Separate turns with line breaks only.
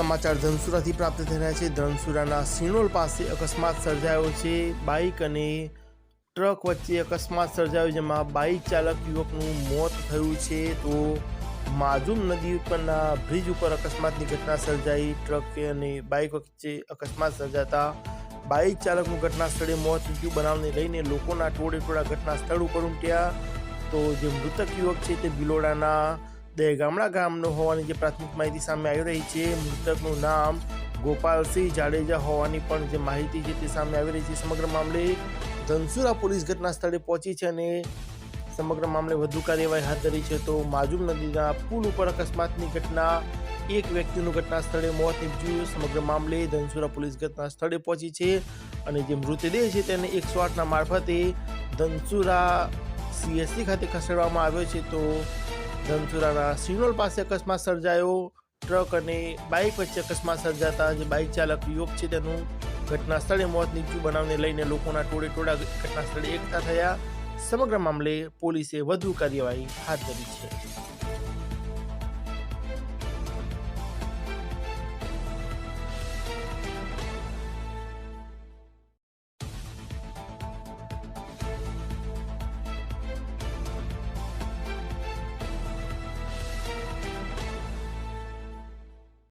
સમાચાર ધનસુરાથી પ્રાપ્ત થઈ રહ્યા છે. ધનસુરાના સિનોલ પાસે અકસ્માત સર્જાયો છે. બાઇક અને ટ્રક વચ્ચે અકસ્માત સર્જાયો, જેમાં બાઇક ચાલક યુવકનું મોત થયું છે. તો માજુમ નદી ઉપરના બ્રિજ ઉપર અકસ્માતની ઘટના સર્જાઈ. ટ્રક અને બાઇક વચ્ચે અકસ્માત સર્જાતા બાઇક ચાલકનું ઘટના સ્થળે મોત થયું. બનાવને લઈને લોકોના ટોળે ટોળા ઘટના સ્થળ ઉપર ઉમટ્યા. તો જે મૃતક યુવક છે તે બિલોડાના દે ગામડા ગામનો હોવાની જે પ્રાથમિક માહિતી સામે આવી રહી છે, મૃતકનું નામ ગોપાલસિંહ જાડેજા હોવાની પણ જે માહિતી છે તે સામે આવી રહી છે. સમગ્ર મામલે ધનસુરા પોલીસ ઘટના સ્થળે પહોંચી છે અને સમગ્ર મામલે વધુ કાર્યવાહી હાથ ધરી છે. તો માજુમ નદીના પુલ ઉપર અકસ્માતની ઘટના, એક વ્યક્તિનું ઘટના સ્થળે મોત નીપજ્યું. સમગ્ર મામલે ધનસુરા પોલીસ ઘટના સ્થળે પહોંચી છે અને જે મૃતદેહ છે તેને એકસો આઠના મારફતે ધનસુરા સીએસસી ખાતે ખસેડવામાં આવ્યો છે. તો ધનસુરાના સિનોલ પાસે અકસ્માત સર્જાયો. ટ્રક અને બાઇક વચ્ચે અકસ્માત સર્જાતા જે બાઇક ચાલક યુવક છે તેનું ઘટના સ્થળે મોત નીચું બનાવને લઈને લોકોના ટોળે ટોળા ઘટના એકઠા થયા. સમગ્ર મામલે પોલીસે વધુ કાર્યવાહી હાથ ધરી છે.